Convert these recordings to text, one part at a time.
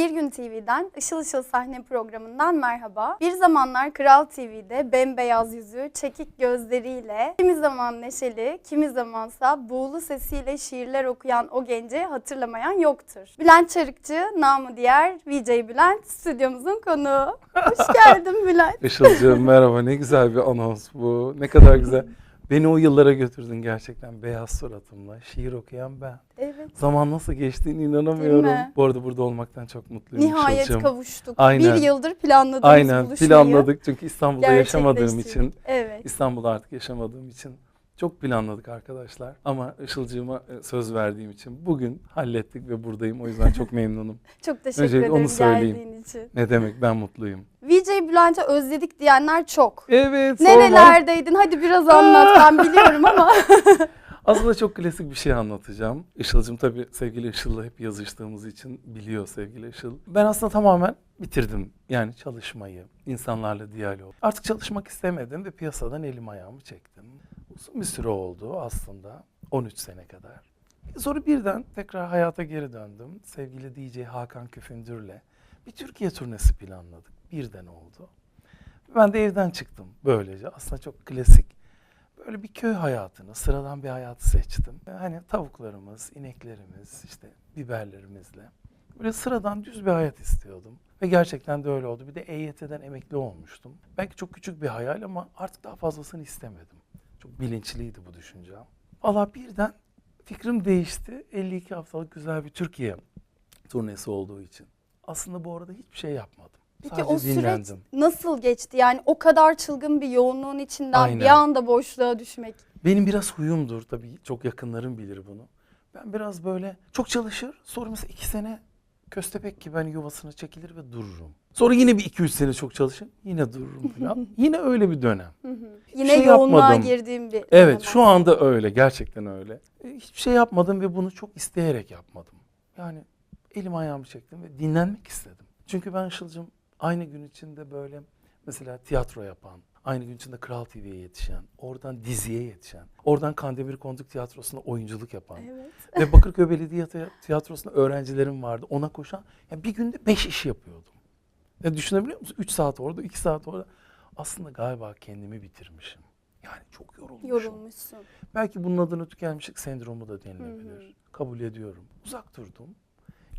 Bir Gün TV'den Işıl Işıl Sahne programından merhaba. Bir zamanlar Kral TV'de bembeyaz yüzü, çekik gözleriyle, kimi zaman neşeli, kimi zamansa buğulu sesiyle şiirler okuyan o genci hatırlamayan yoktur. Bülent Çarıkçı, namı diğer VJ Bülent, stüdyomuzun konuğu. Hoş geldin Bülent. Işılcığım merhaba ne güzel bir anons bu. Ne kadar güzel. Beni o yıllara götürdün gerçekten beyaz suratımla. Şiir okuyan ben. Evet. Zaman nasıl geçtiğini inanamıyorum. Bu arada burada olmaktan çok mutluyum Nihayet Işılcığım. kavuştuk. Aynen. Bir yıldır planladığımız Aynen buluşmayı planladık çünkü İstanbul'da yaşamadığım için. Evet. İstanbul'da artık yaşamadığım için çok planladık arkadaşlar. Ama Işılcığıma e, söz verdiğim için bugün hallettik ve buradayım. O yüzden çok memnunum. Çok teşekkür Öncelikle ederim onu söyleyeyim. geldiğin için. Ne demek ben mutluyum. VJ Bülent'i özledik diyenler çok. Evet sorma. Nerelerdeydin? Hadi biraz anlat. Ben biliyorum ama. Aslında çok klasik bir şey anlatacağım. Işıl'cığım tabii sevgili Işıl'la hep yazıştığımız için biliyor sevgili Işıl. Ben aslında tamamen bitirdim. Yani çalışmayı, insanlarla diyalog. Artık çalışmak istemedim ve piyasadan elim ayağımı çektim. Uzun bir süre oldu aslında. 13 sene kadar. Sonra birden tekrar hayata geri döndüm. Sevgili DJ Hakan Küfündür'le bir Türkiye turnesi planladık. Birden oldu. Ben de evden çıktım böylece. Aslında çok klasik böyle bir köy hayatını, sıradan bir hayatı seçtim. Hani tavuklarımız, ineklerimiz, işte biberlerimizle. Böyle sıradan düz bir hayat istiyordum. Ve gerçekten de öyle oldu. Bir de EYT'den emekli olmuştum. Belki çok küçük bir hayal ama artık daha fazlasını istemedim. Çok bilinçliydi bu düşüncem. Valla birden fikrim değişti. 52 haftalık güzel bir Türkiye turnesi olduğu için. Aslında bu arada hiçbir şey yapmadım. Peki Sadece o süreç dinlendim. nasıl geçti? Yani o kadar çılgın bir yoğunluğun içinden Aynen. bir anda boşluğa düşmek. Benim biraz huyumdur tabii çok yakınlarım bilir bunu. Ben biraz böyle çok çalışır sonra mesela iki sene köstebek gibi hani yuvasına çekilir ve dururum. Sonra yine bir iki üç sene çok çalışır yine dururum falan. yine öyle bir dönem. Yine şey yoğunluğa yapmadım. girdiğim bir Evet dönem şu anda öyle gerçekten öyle. E, Hiçbir şey yapmadım ve bunu çok isteyerek yapmadım. Yani elim ayağımı çektim ve dinlenmek istedim. Çünkü ben Işıl'cığım aynı gün içinde böyle mesela tiyatro yapan, aynı gün içinde Kral TV'ye yetişen, oradan diziye yetişen, oradan Kandemir Konduk Tiyatrosu'nda oyunculuk yapan Evet. ve Bakırköy Belediye Tiy- Tiyatrosu'nda öğrencilerim vardı. Ona koşan, yani bir günde beş iş yapıyordum. Ya düşünebiliyor musun? Üç saat orada, iki saat orada. Aslında galiba kendimi bitirmişim. Yani çok yorulmuşum. Yorulmuşsun. Belki bunun adına tükenmişlik sendromu da denilebilir. Kabul ediyorum. Uzak durdum.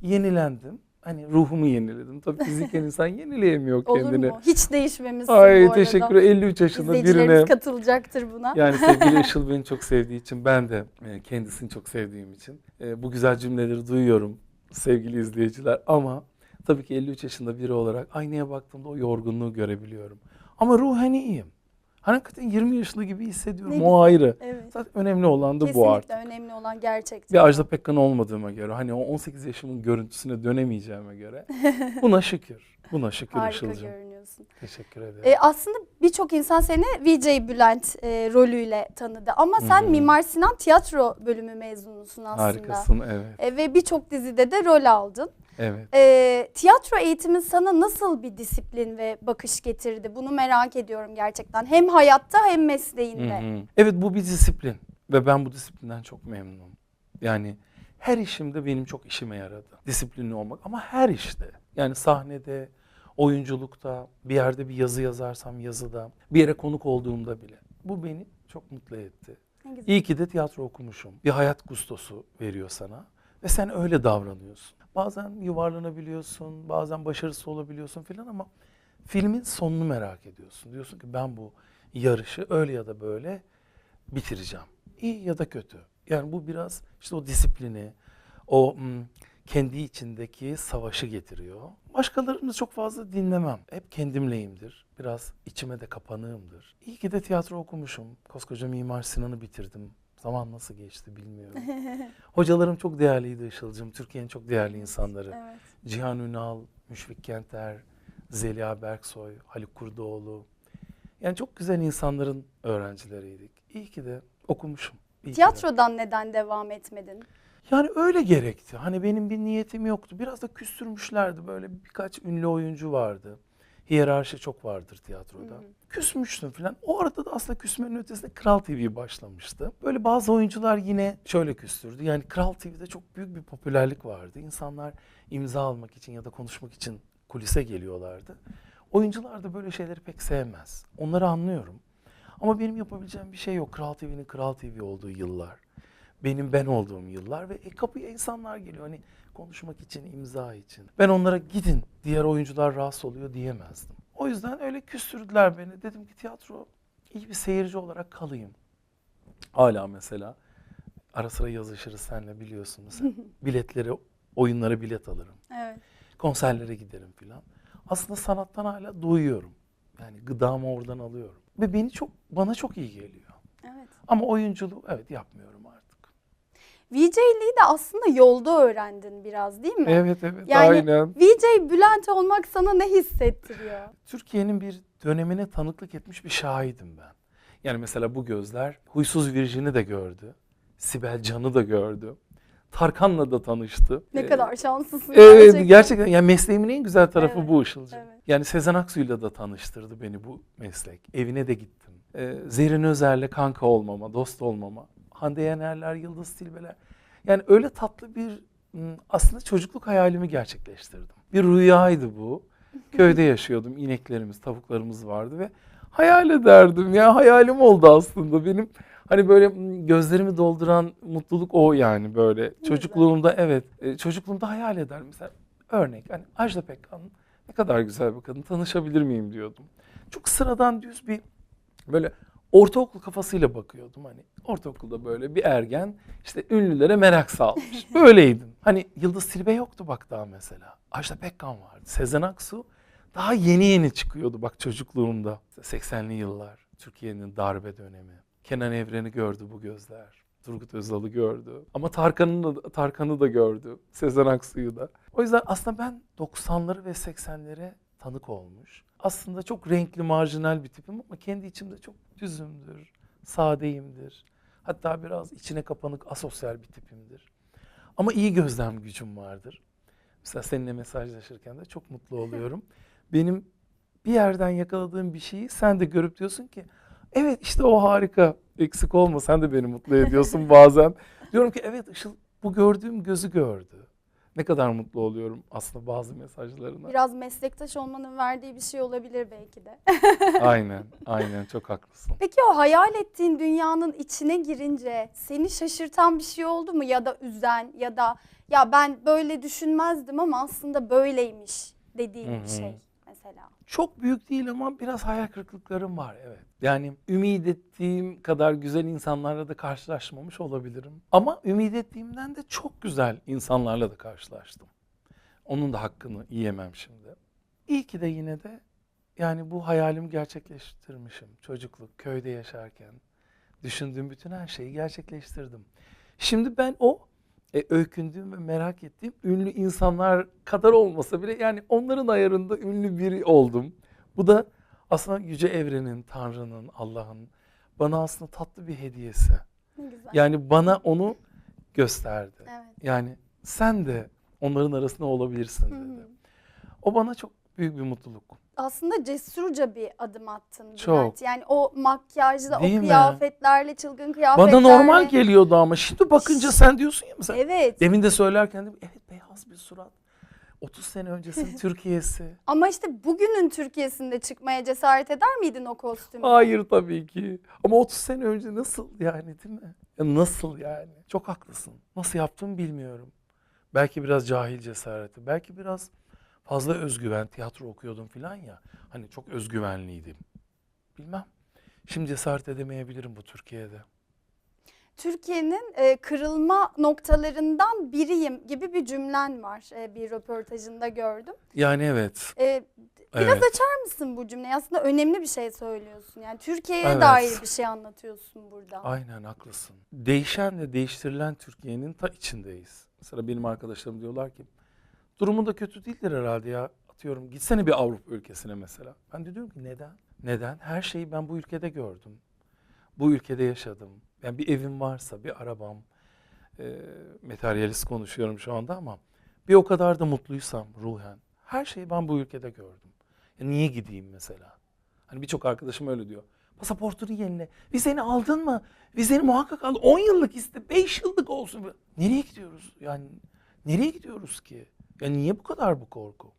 Yenilendim. Hani ruhumu yeniledim. Tabii fiziken insan yenileyemiyor Olur kendini. mu? Hiç değişmemişsin bu Ay arada. teşekkür ederim. 53 yaşında birine. katılacaktır buna. Yani sevgili Işıl beni çok sevdiği için ben de e, kendisini çok sevdiğim için e, bu güzel cümleleri duyuyorum sevgili izleyiciler. Ama tabii ki 53 yaşında biri olarak aynaya baktığımda o yorgunluğu görebiliyorum. Ama ruhen iyiyim. Hani hakikaten 20 yaşında gibi hissediyorum. Ne o ayrı. Evet. Zaten önemli olan da bu Kesinlikle artık. önemli olan gerçekten. Bir Ajda Pekkan olmadığıma göre, hani o 18 yaşımın görüntüsüne dönemeyeceğime göre buna şükür. Buna şükür Harika Işıl'cığım. görünüyorsun. Teşekkür ederim. E, aslında birçok insan seni VJ Bülent e, rolüyle tanıdı. Ama sen hı. Mimar Sinan tiyatro bölümü mezunusun aslında. Harikasın, evet. E, ve birçok dizide de rol aldın. Evet. E, tiyatro eğitimi sana nasıl bir disiplin ve bakış getirdi? Bunu merak ediyorum gerçekten. Hem hayatta hem mesleğinde. Hı hı. Evet bu bir disiplin ve ben bu disiplinden çok memnunum. Yani her işimde benim çok işime yaradı. Disiplinli olmak ama her işte. Yani sahnede, oyunculukta, bir yerde bir yazı yazarsam yazıda, bir yere konuk olduğumda bile. Bu beni çok mutlu etti. İyi ki de tiyatro okumuşum. Bir hayat gustosu veriyor sana ve sen öyle davranıyorsun. Bazen yuvarlanabiliyorsun, bazen başarısız olabiliyorsun filan ama filmin sonunu merak ediyorsun. Diyorsun ki ben bu yarışı öyle ya da böyle bitireceğim. İyi ya da kötü. Yani bu biraz işte o disiplini, o kendi içindeki savaşı getiriyor. Başkalarını çok fazla dinlemem. Hep kendimleyimdir. Biraz içime de kapanığımdır. İyi ki de tiyatro okumuşum. Koskoca Mimar Sinan'ı bitirdim. Zaman nasıl geçti bilmiyorum. Hocalarım çok değerliydi Işıl'cığım. Türkiye'nin çok değerli insanları. Evet. Cihan Ünal, Müşfik Kenter, Zeliha Berksoy, Haluk Kurdoğlu. Yani çok güzel insanların öğrencileriydik. İyi ki de okumuşum. İyi ki de. Tiyatrodan neden devam etmedin? Yani öyle gerekti. Hani benim bir niyetim yoktu. Biraz da küstürmüşlerdi böyle birkaç ünlü oyuncu vardı. Hiyerarşi çok vardır tiyatroda. Küsmüştüm falan. O arada da aslında küsmenin ötesinde Kral TV başlamıştı. Böyle bazı oyuncular yine şöyle küstürdü. Yani Kral TV'de çok büyük bir popülerlik vardı. İnsanlar imza almak için ya da konuşmak için kulise geliyorlardı. Oyuncular da böyle şeyleri pek sevmez. Onları anlıyorum. Ama benim yapabileceğim bir şey yok. Kral TV'nin Kral TV olduğu yıllar. Benim ben olduğum yıllar ve e, kapıya insanlar geliyor. Hani konuşmak için, imza için. Ben onlara gidin diğer oyuncular rahatsız oluyor diyemezdim. O yüzden öyle küstürdüler beni. Dedim ki tiyatro iyi bir seyirci olarak kalayım. Hala mesela ara sıra yazışırız senle biliyorsun mesela. Biletleri, oyunlara bilet alırım. Evet. Konserlere giderim filan. Aslında sanattan hala doyuyorum. Yani gıdamı oradan alıyorum. Ve beni çok bana çok iyi geliyor. Evet. Ama oyunculuğu evet yapmıyorum artık. VJ'liği de aslında yolda öğrendin biraz değil mi? Evet evet Yani aynen. VJ Bülent olmak sana ne hissettiriyor? Türkiye'nin bir dönemine tanıklık etmiş bir şahidim ben. Yani mesela bu gözler Huysuz Virjin'i de gördü. Sibel Can'ı da gördü. Tarkan'la da tanıştı. Ne Ee, kadar şanslısın Evet gerçekten. gerçekten. Yani mesleğimin en güzel tarafı Evet, bu Işılcığım. evet. Yani Sezen Aksu'yla da tanıştırdı beni bu meslek. Evine de gittim. Ee, Zerrin Özer'le kanka olmama, dost olmama. Hande Yener'ler, Yıldız Tilbeler. Yani öyle tatlı bir aslında çocukluk hayalimi gerçekleştirdim. Bir rüyaydı bu. Köyde yaşıyordum. ineklerimiz, tavuklarımız vardı ve hayal ederdim ya. Hayalim oldu aslında benim. Hani böyle gözlerimi dolduran mutluluk o yani böyle. Çocukluğumda evet, e, çocukluğumda hayal ederdim. Mesela örnek hani Ajda Pekkan ne kadar güzel bir kadın tanışabilir miyim diyordum. Çok sıradan düz bir böyle ortaokul kafasıyla bakıyordum hani. Ortaokulda böyle bir ergen işte ünlülere merak salmış. Böyleydim. Hani Yıldız Tilbe yoktu bak daha mesela. Ajda Pekkan vardı. Sezen Aksu daha yeni yeni çıkıyordu bak çocukluğumda. 80'li yıllar. Türkiye'nin darbe dönemi. Kenan Evren'i gördü bu gözler. Turgut Özal'ı gördü. Ama Tarkan'ı da, Tarkan'ı da gördü. Sezen Aksu'yu da. O yüzden aslında ben 90'ları ve 80'lere tanık olmuş. Aslında çok renkli, marjinal bir tipim ama kendi içimde çok düzümdür, sadeyimdir. Hatta biraz içine kapanık, asosyal bir tipimdir. Ama iyi gözlem gücüm vardır. Mesela seninle mesajlaşırken de çok mutlu oluyorum. Benim bir yerden yakaladığım bir şeyi sen de görüp diyorsun ki evet işte o harika eksik olma sen de beni mutlu ediyorsun bazen. Diyorum ki evet Işıl bu gördüğüm gözü gördü. Ne kadar mutlu oluyorum aslında bazı mesajlarına. Biraz meslektaş olmanın verdiği bir şey olabilir belki de. aynen, aynen çok haklısın. Peki o hayal ettiğin dünyanın içine girince seni şaşırtan bir şey oldu mu ya da üzen ya da ya ben böyle düşünmezdim ama aslında böyleymiş dediğin bir şey mesela. Çok büyük değil ama biraz hayal kırıklıklarım var evet. Yani ümit ettiğim kadar güzel insanlarla da karşılaşmamış olabilirim. Ama ümit ettiğimden de çok güzel insanlarla da karşılaştım. Onun da hakkını yiyemem şimdi. İyi ki de yine de yani bu hayalimi gerçekleştirmişim. Çocukluk, köyde yaşarken düşündüğüm bütün her şeyi gerçekleştirdim. Şimdi ben o e, öykündüğüm ve merak ettiğim ünlü insanlar kadar olmasa bile yani onların ayarında ünlü biri oldum. Bu da aslında yüce evrenin, Tanrı'nın, Allah'ın bana aslında tatlı bir hediyesi. Ne güzel. Yani bana onu gösterdi. Evet. Yani sen de onların arasında olabilirsin Hı hı. dedi. O bana çok büyük bir mutluluk. Aslında cesurca bir adım attın Çok. Bülent. Yani o makyajla, Değil o mi? kıyafetlerle, çılgın kıyafetlerle. Bana normal geliyordu ama şimdi bakınca sen diyorsun ya mesela. Evet. Demin de söylerken dedim evet beyaz bir surat. 30 sene öncesinin Türkiye'si. Ama işte bugünün Türkiye'sinde çıkmaya cesaret eder miydin o kostümle? Hayır tabii ki. Ama 30 sene önce nasıl yani değil mi? Ya nasıl yani? Çok haklısın. Nasıl yaptığımı bilmiyorum. Belki biraz cahil cesareti. Belki biraz fazla özgüven. Tiyatro okuyordum falan ya. Hani çok özgüvenliydim. Bilmem. Şimdi cesaret edemeyebilirim bu Türkiye'de. Türkiye'nin e, kırılma noktalarından biriyim gibi bir cümlen var e, bir röportajında gördüm. Yani evet. E, biraz evet. açar mısın bu cümleyi? Aslında önemli bir şey söylüyorsun. Yani Türkiye'ye Evet. dair bir şey anlatıyorsun burada. Aynen haklısın. Değişen ve değiştirilen Türkiye'nin ta içindeyiz. Mesela benim arkadaşlarım diyorlar ki durumu da kötü değildir herhalde ya. Atıyorum gitsene bir Avrupa ülkesine mesela. Ben de diyorum ki neden? Neden? Her şeyi ben bu ülkede gördüm. Bu ülkede yaşadım. Yani bir evim varsa, bir arabam, e, materyalist konuşuyorum şu anda ama bir o kadar da mutluysam ruhen. Her şeyi ben bu ülkede gördüm. Ya niye gideyim mesela? Hani birçok arkadaşım öyle diyor. Pasaportunu yenile. Vizeni aldın mı? Vizeni muhakkak al. 10 yıllık iste. 5 yıllık olsun. Nereye gidiyoruz? Yani nereye gidiyoruz ki? Ya niye bu kadar bu korku?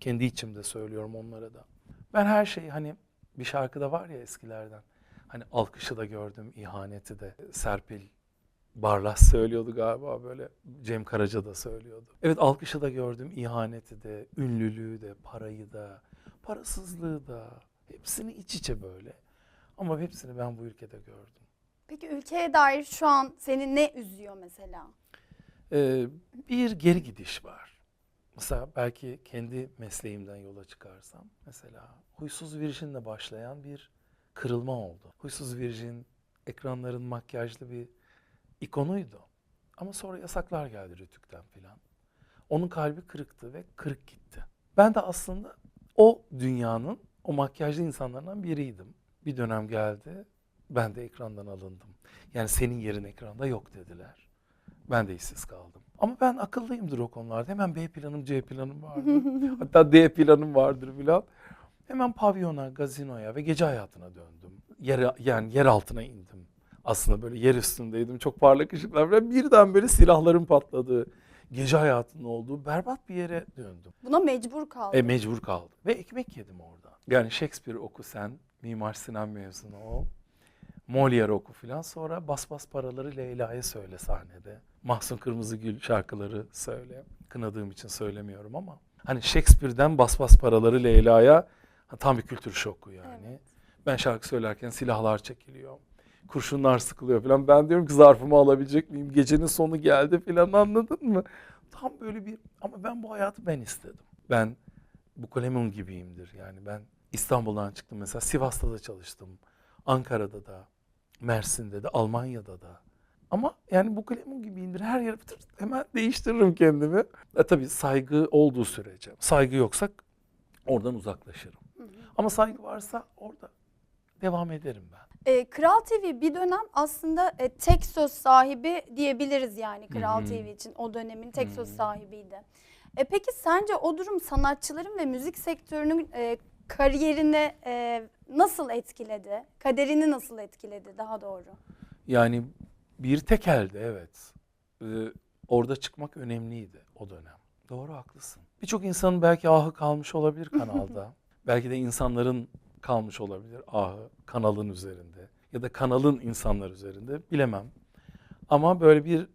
Kendi içimde söylüyorum onlara da. Ben her şeyi hani bir şarkıda var ya eskilerden. Hani alkışı da gördüm, ihaneti de. Serpil Barlas söylüyordu galiba böyle. Cem Karaca da söylüyordu. Evet alkışı da gördüm, ihaneti de, ünlülüğü de, parayı da, parasızlığı da. Hepsini iç içe böyle. Ama hepsini ben bu ülkede gördüm. Peki ülkeye dair şu an seni ne üzüyor mesela? Ee, bir geri gidiş var. Mesela belki kendi mesleğimden yola çıkarsam. Mesela Huysuz Virjin'le başlayan bir kırılma oldu. Huysuz Virjin ekranların makyajlı bir ikonuydu. Ama sonra yasaklar geldi Rütük'ten filan. Onun kalbi kırıktı ve kırık gitti. Ben de aslında o dünyanın o makyajlı insanlardan biriydim. Bir dönem geldi, ben de ekrandan alındım. Yani senin yerin ekranda yok dediler. Ben de işsiz kaldım. Ama ben akıllıyımdır o konularda. Hemen B planım, C planım vardır. Hatta D planım vardır filan. Hemen pavyona, gazinoya ve gece hayatına döndüm. Yer, yani yer altına indim. Aslında böyle yer üstündeydim. Çok parlak ışıklar. Ve birden böyle silahların patladığı, gece hayatının olduğu berbat bir yere döndüm. Buna mecbur kaldın. E mecbur kaldım. Ve ekmek yedim orada. Yani Shakespeare oku sen, Mimar Sinan mezunu ol. Molière oku filan. Sonra bas bas paraları Leyla'ya söyle sahnede. Mahsun Kırmızıgül şarkıları söyle. Kınadığım için söylemiyorum ama. Hani Shakespeare'den bas bas paraları Leyla'ya tam bir kültür şoku yani. Evet. Ben şarkı söylerken silahlar çekiliyor. Kurşunlar sıkılıyor falan. Ben diyorum ki zarfımı alabilecek miyim? Gecenin sonu geldi falan anladın mı? Tam böyle bir ama ben bu hayatı ben istedim. Ben bu Kolemun gibiyimdir yani ben İstanbul'dan çıktım mesela Sivas'ta da çalıştım. Ankara'da da, Mersin'de de, Almanya'da da. Ama yani bu Kolemun gibiyimdir. Her yere fıtır hemen değiştiririm kendimi. E tabii saygı olduğu sürece. Saygı yoksa oradan uzaklaşırım. Ama saygı varsa orada devam ederim ben. E, Kral TV bir dönem aslında e, tek söz sahibi diyebiliriz yani Kral hı. TV için o dönemin tek söz Hı. sahibiydi. E, peki sence o durum sanatçıların ve müzik sektörünün e, kariyerini e, nasıl etkiledi? Kaderini nasıl etkiledi daha doğru? Yani bir tek elde evet. Ee, orada çıkmak önemliydi o dönem. Doğru haklısın. Birçok insanın belki ahı kalmış olabilir kanalda. belki de insanların kalmış olabilir ahı kanalın üzerinde. Ya da kanalın insanlar üzerinde bilemem. Ama böyle bir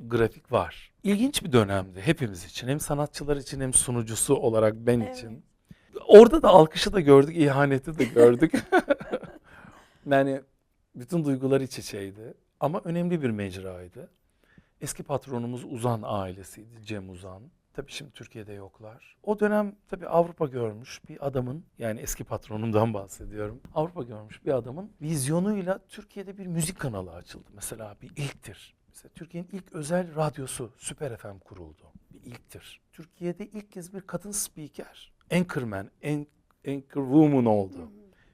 grafik var. İlginç bir dönemdi hepimiz için. Hem sanatçılar için hem sunucusu olarak ben Evet. için. Orada da alkışı da gördük, ihaneti de gördük. yani bütün duygular iç içeydi. Ama önemli bir mecraydı. Eski patronumuz Uzan ailesiydi, Cem Uzan. Tabii şimdi Türkiye'de yoklar. O dönem tabii Avrupa görmüş bir adamın, yani eski patronumdan bahsediyorum. Avrupa görmüş bir adamın vizyonuyla Türkiye'de bir müzik kanalı açıldı. Mesela bir ilktir. Mesela Türkiye'nin ilk özel radyosu Süper FM kuruldu. Bir ilktir. Türkiye'de ilk kez bir kadın spiker, anchorman, an- anchorwoman oldu.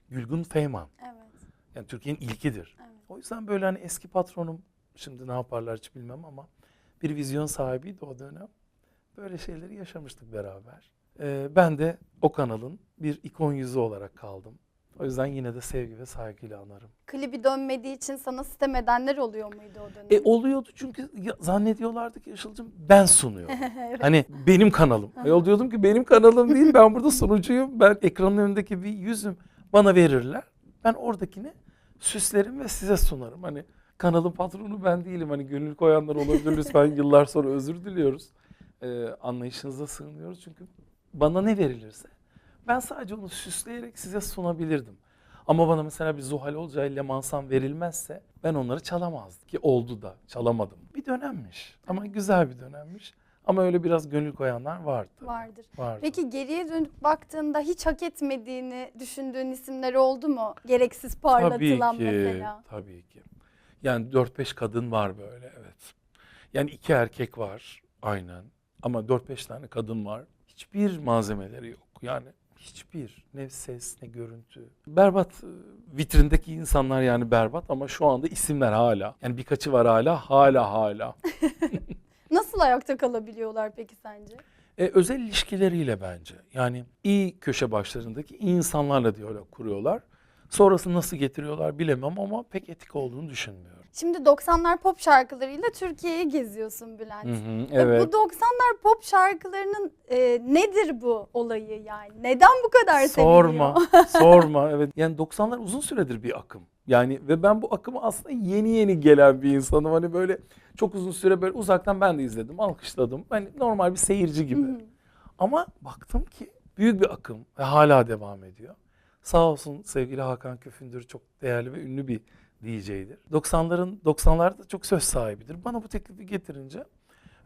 Gülgün Feyman. Evet. Yani Türkiye'nin ilkidir. Evet. O yüzden böyle hani eski patronum şimdi ne yaparlar hiç bilmem ama bir vizyon sahibiydi o dönem. Böyle şeyleri yaşamıştık beraber. Ee, ben de o kanalın bir ikon yüzü olarak kaldım. O yüzden yine de sevgi ve saygıyla anarım. Klibi dönmediği için sana sitem edenler oluyor muydu o dönem? E oluyordu çünkü zannediyorlardı ki Işıl'cığım ben sunuyorum. Hani benim kanalım. Ayol diyordum ki benim kanalım değil ben burada sunucuyum. Ben ekranın önündeki bir yüzüm bana verirler. Ben oradakini süslerim ve size sunarım. Hani kanalın patronu ben değilim. Hani gönül koyanlar olabilir lütfen yıllar sonra özür diliyoruz. Ee, anlayışınıza sığınıyoruz çünkü bana ne verilirse ben sadece onu süsleyerek size sunabilirdim. Ama bana mesela bir Zuhal Olcay Lemansan verilmezse ben onları çalamazdım. Ki oldu da çalamadım. Bir dönemmiş ama güzel bir dönemmiş. Ama öyle biraz gönül koyanlar vardı. Vardır. Vardı. Peki geriye dönüp baktığında hiç hak etmediğini düşündüğün isimler oldu mu? Gereksiz parlatılan tabii ki, mesela. Tabii ki. Yani 4-5 kadın var böyle evet. Yani iki erkek var aynen. Ama 4-5 tane kadın var. Hiçbir malzemeleri yok. Yani hiçbir. Ne ses ne görüntü. Berbat e, vitrindeki insanlar yani berbat ama şu anda isimler hala. Yani birkaçı var hala hala hala. Nasıl ayakta kalabiliyorlar peki sence? E, özel ilişkileriyle bence. Yani iyi köşe başlarındaki insanlarla diyalog kuruyorlar. Sonrası nasıl getiriyorlar bilemem ama pek etik olduğunu düşünmüyorum. Şimdi 90'lar pop şarkılarıyla Türkiye'yi geziyorsun Bülent. Hı hı, E, evet. Bu 90'lar pop şarkılarının e, nedir bu olayı yani? Neden bu kadar Sorma, seviliyor? sorma. Evet. Yani 90'lar uzun süredir bir akım. Yani ve ben bu akımı aslında yeni yeni gelen bir insanım. Hani böyle çok uzun süre böyle uzaktan ben de izledim, alkışladım. Hani normal bir seyirci gibi. Hı hı. Ama baktım ki büyük bir akım ve hala devam ediyor. Sağ olsun sevgili Hakan Köfündür çok değerli ve ünlü bir DJ'dir. 90'ların 90'larda çok söz sahibidir. Bana bu teklifi getirince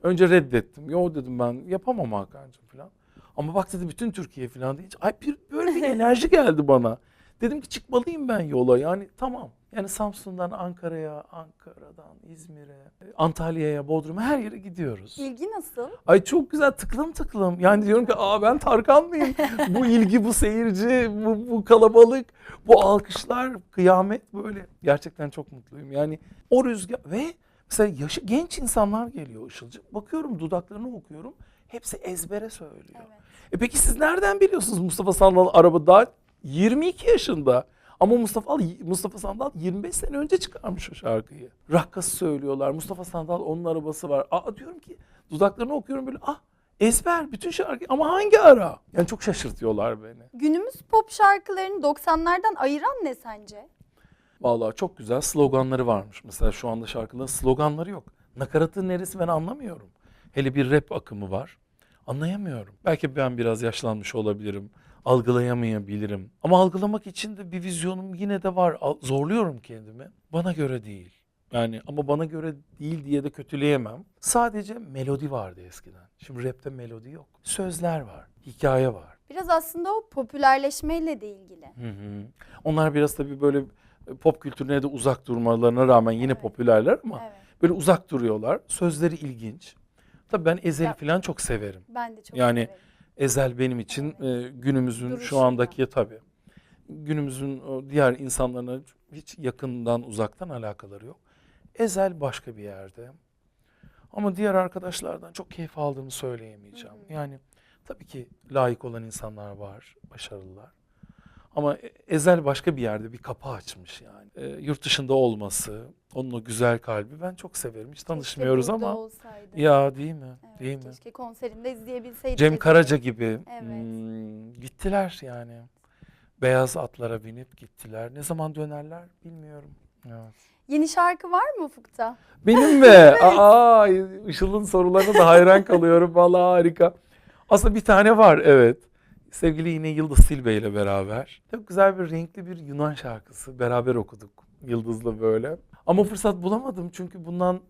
önce reddettim. Yo dedim ben yapamam Hakan'cığım falan. Ama bak dedi bütün Türkiye falan deyince ay bir böyle bir enerji geldi bana. Dedim ki çıkmalıyım ben yola yani tamam. Yani Samsun'dan Ankara'ya, Ankara'dan İzmir'e, Antalya'ya, Bodrum'a her yere gidiyoruz. İlgi nasıl? Ay çok güzel tıklım tıklım. Yani diyorum ki aa ben Tarkan mıyım? bu ilgi, bu seyirci, bu, bu kalabalık, bu alkışlar, kıyamet böyle. Gerçekten çok mutluyum. Yani o rüzgar ve mesela yaşı genç insanlar geliyor Işılcığım. Bakıyorum dudaklarını okuyorum. Hepsi ezbere söylüyor. Evet. E peki siz nereden biliyorsunuz Mustafa Sandal araba daha 22 yaşında. Ama Mustafa Mustafa Sandal 25 sene önce çıkarmış o şarkıyı. Rakkası söylüyorlar. Mustafa Sandal onun arabası var. Aa diyorum ki dudaklarını okuyorum böyle ah ezber bütün şarkı ama hangi ara? Yani çok şaşırtıyorlar beni. Günümüz pop şarkılarını 90'lardan ayıran ne sence? Vallahi çok güzel sloganları varmış. Mesela şu anda şarkıların sloganları yok. Nakaratın neresi ben anlamıyorum. Hele bir rap akımı var. Anlayamıyorum. Belki ben biraz yaşlanmış olabilirim. Algılayamayabilirim. Ama algılamak için de bir vizyonum yine de var. Zorluyorum kendimi. Bana göre değil. Yani ama bana göre değil diye de kötüleyemem. Sadece melodi vardı eskiden. Şimdi rapte melodi yok. Sözler var. Hikaye var. Biraz aslında o popülerleşmeyle de ilgili. Hı hı. Onlar biraz tabii böyle pop kültürüne de uzak durmalarına rağmen yine Evet. popülerler ama Evet. böyle uzak duruyorlar. Sözleri ilginç. Tabii ben Ezel'i Ya- falan çok severim. Ben de çok Yani severim. Ezel benim için e, günümüzün şu Duruşuyla. andaki tabii günümüzün diğer insanlarına hiç yakından uzaktan alakaları yok. Ezel başka bir yerde. Ama diğer arkadaşlardan çok keyif aldığımı söyleyemeyeceğim. Hı hı. Yani tabii ki layık olan insanlar var, başarılılar. Ama E- Ezel başka bir yerde bir kapı açmış yani. E, yurt dışında olması, onun o güzel kalbi ben çok severim. Hiç tanışmıyoruz Keşke ama olsaydı. ya değil mi? Evet, değil mi? Keşke konserinde izleyebilseydik. Cem. Karaca gibi Evet. hmm, gittiler yani. Beyaz atlara binip gittiler. Ne zaman dönerler bilmiyorum. Evet. Yeni şarkı var mı Ufuk'ta? Benim mi? Aa, Işıl'ın sorularına da hayran kalıyorum. Vallahi harika. Aslında bir tane var evet. Sevgili yine Yıldız Silbe ile beraber. Çok güzel bir renkli bir Yunan şarkısı. Beraber okuduk Yıldız'la böyle. Ama fırsat bulamadım çünkü bundan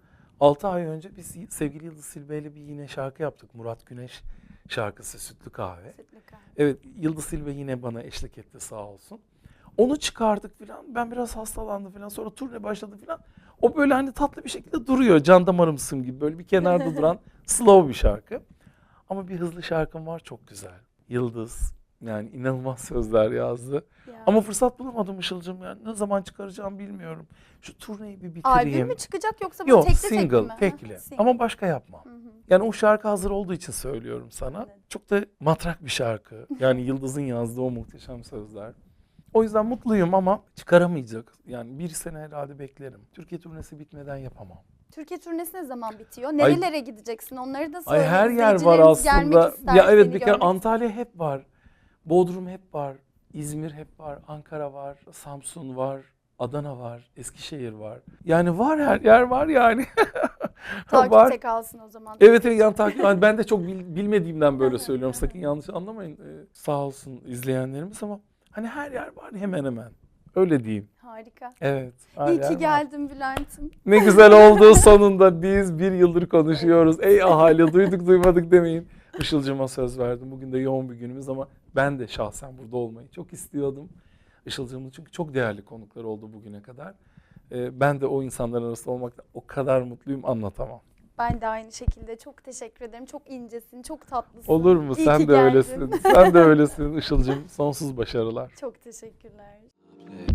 6 ay önce biz sevgili Yıldız Silbe ile bir yine şarkı yaptık. Murat Güneş şarkısı Sütlü Kahve. Sütlü kahve. Evet Yıldız Silve yine bana eşlik etti sağ olsun. Onu çıkardık filan. Ben biraz hastalandım filan. Sonra turne başladı filan. O böyle hani tatlı bir şekilde duruyor. Can damarımsın gibi böyle bir kenarda duran slow bir şarkı. Ama bir hızlı şarkım var çok güzel. Yıldız. Yani inanılmaz sözler yazdı. Ya. Ama fırsat bulamadım Işıl'cım yani. Ne zaman çıkaracağım bilmiyorum. Şu turneyi bir bitireyim. Albüm mü çıkacak yoksa böyle Yok tekli single, tekli mi? tekli. Single. Ama başka yapmam. Hı hı. Yani o şarkı hazır olduğu için söylüyorum sana. Evet. Çok da matrak bir şarkı. Yani Yıldız'ın yazdığı o muhteşem sözler. O yüzden mutluyum ama çıkaramayacak. Yani bir sene herhalde beklerim. Türkiye turnesi bitmeden yapamam. Türkiye turnesi ne zaman bitiyor? Nerelere gideceksin? Onları da söyle. Ay her yer var aslında. Ya evet bir kere Antalya hep var. Bodrum hep var. İzmir hep var. Ankara var. Samsun var. Adana var. Eskişehir var. Yani var her yer var yani. Takipte kalsın o zaman. Evet evet yan takip. Yani ben de çok bil- bilmediğimden böyle söylüyorum. Sakın yanlış anlamayın. Ee, sağ olsun izleyenlerimiz ama hani her yer var hemen hemen. Öyle diyeyim. Harika. Evet. İyi ki var. geldin Bülent'im. Ne güzel oldu sonunda. Biz bir yıldır konuşuyoruz. Ey ahali duyduk duymadık demeyin. Işılcıma söz verdim. Bugün de yoğun bir günümüz ama ben de şahsen burada olmayı çok istiyordum. Işılcımın çünkü çok değerli konuklar oldu bugüne kadar. Ee, ben de o insanların arasında olmakta o kadar mutluyum anlatamam. Ben de aynı şekilde çok teşekkür ederim. Çok incesin, çok tatlısın. Olur mu? İyi Sen de geldin. öylesin. Sen de öylesin Işılcım. Sonsuz başarılar. Çok teşekkürler. 네.